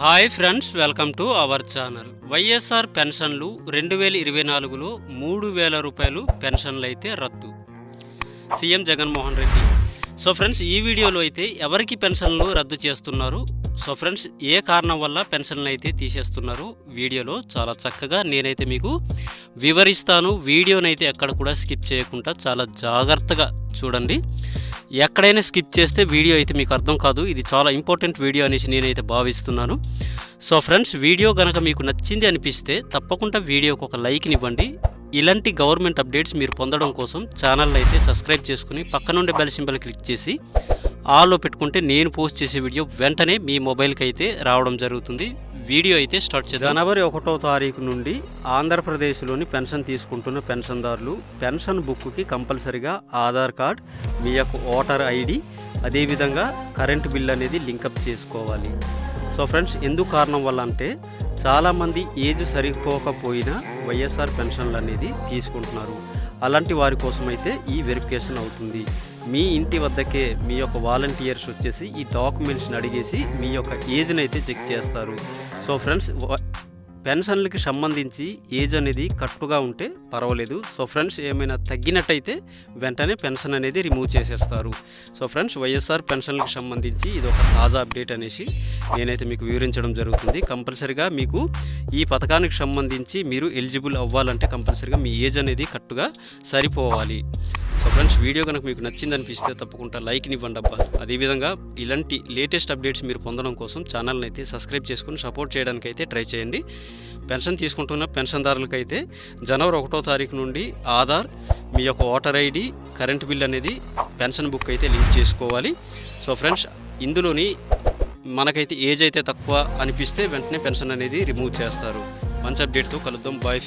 Hi friends welcome to our channel. YSR పెన్షన్లు రెండు వేల ఇరవై నాలుగులో మూడు వేల రూపాయలు పెన్షన్లు అయితే రద్దు. CM Jaganmohan Reddy. So friends ఈ వీడియోలో అయితే ఎవరికి పెన్షన్లు రద్దు చేస్తున్నారు? సో ఫ్రెండ్స్ ఏ కారణం వల్ల పెన్షన్లు అయితే తీసేస్తున్నారు? వీడియోలో చాలా చక్కగా నేనైతే మీకు వివరిస్తాను. వీడియోనైతే ఎక్కడ కూడా స్కిప్ చేయకుండా చాలా జాగ్రత్తగా చూడండి. ఎక్కడైనా స్కిప్ చేస్తే వీడియో అయితే మీకు అర్థం కాదు. ఇది చాలా ఇంపార్టెంట్ వీడియో అనేసి నేనైతే భావిస్తున్నాను. సో ఫ్రెండ్స్ వీడియో కనుక మీకు నచ్చింది అనిపిస్తే తప్పకుండా వీడియోకి ఒక లైక్ని ఇవ్వండి. ఇలాంటి గవర్నమెంట్ అప్డేట్స్ మీరు పొందడం కోసం ఛానల్ అయితే సబ్స్క్రైబ్ చేసుకుని పక్కనుండే బెల్ సింబల్ క్లిక్ చేసి ఆల్లో పెట్టుకుంటే నేను పోస్ట్ చేసే వీడియో వెంటనే మీ మొబైల్కి అయితే రావడం జరుగుతుంది. వీడియో అయితే స్టార్ట్ చేద్దాం. జనవరి ఒకటో తారీఖు నుండి ఆంధ్రప్రదేశ్లోని పెన్షన్ తీసుకుంటున్న పెన్షన్దారులు పెన్షన్ బుక్కి కంపల్సరిగా ఆధార్ కార్డ్ మీ యొక్క ఓటర్ ఐడి అదేవిధంగా కరెంట్ బిల్ అనేది లింకప్ చేసుకోవాలి. సో ఫ్రెండ్స్ ఎందుకు కారణం వల్ల అంటే చాలామంది ఏజ్ సరిపోకపోయినా వైఎస్ఆర్ పెన్షన్లు అనేది తీసుకుంటున్నారు. అలాంటి వారి కోసం అయితే ఈ వెరిఫికేషన్ అవుతుంది. మీ ఇంటి వద్దకే మీ యొక్క వాలంటీర్స్ వచ్చేసి ఈ డాక్యుమెంట్స్ని అడిగేసి మీ యొక్క ఏజ్ని అయితే చెక్ చేస్తారు. సో ఫ్రెండ్స్ పెన్షన్లకి సంబంధించి ఏజ్ అనేది కట్టుగా ఉంటే పర్వాలేదు. సో ఫ్రెండ్స్ ఏమైనా తగ్గినట్టయితే వెంటనే పెన్షన్ అనేది రిమూవ్ చేసేస్తారు. సో ఫ్రెండ్స్ వైఎస్ఆర్ పెన్షన్లకు సంబంధించి ఇది ఒక తాజా అప్డేట్ అనేసి నేనైతే మీకు వివరించడం జరుగుతుంది. కంపల్సరిగా మీకు ఈ పథకానికి సంబంధించి మీరు ఎలిజిబుల్ అవ్వాలంటే కంపల్సరిగా మీ ఏజ్ అనేది కట్టుగా సరిపోవాలి. సో ఫ్రెండ్స్ వీడియో కనుక మీకు నచ్చింది అనిపిస్తే తప్పకుండా లైక్ని ఇవ్వండి అబ్బా. అదేవిధంగా ఇలాంటి లేటెస్ట్ అప్డేట్స్ మీరు పొందడం కోసం ఛానల్ని అయితే సబ్స్క్రైబ్ చేసుకుని సపోర్ట్ చేయడానికి అయితే ట్రై చేయండి. పెన్షన్ తీసుకుంటున్న పెన్షన్దారులకైతే జనవరి ఒకటో తారీఖు నుండి ఆధార్ మీ యొక్క ఓటర్ ఐడి కరెంట్ బిల్ అనేది పెన్షన్ బుక్ అయితే లింక్ చేసుకోవాలి. సో ఫ్రెండ్స్ ఇందులోని మనకైతే ఏజ్ అయితే తక్కువ అనిపిస్తే వెంటనే పెన్షన్ అనేది రిమూవ్ చేస్తారు. మంచి అప్డేట్తో కలుద్దాం. బాయ్.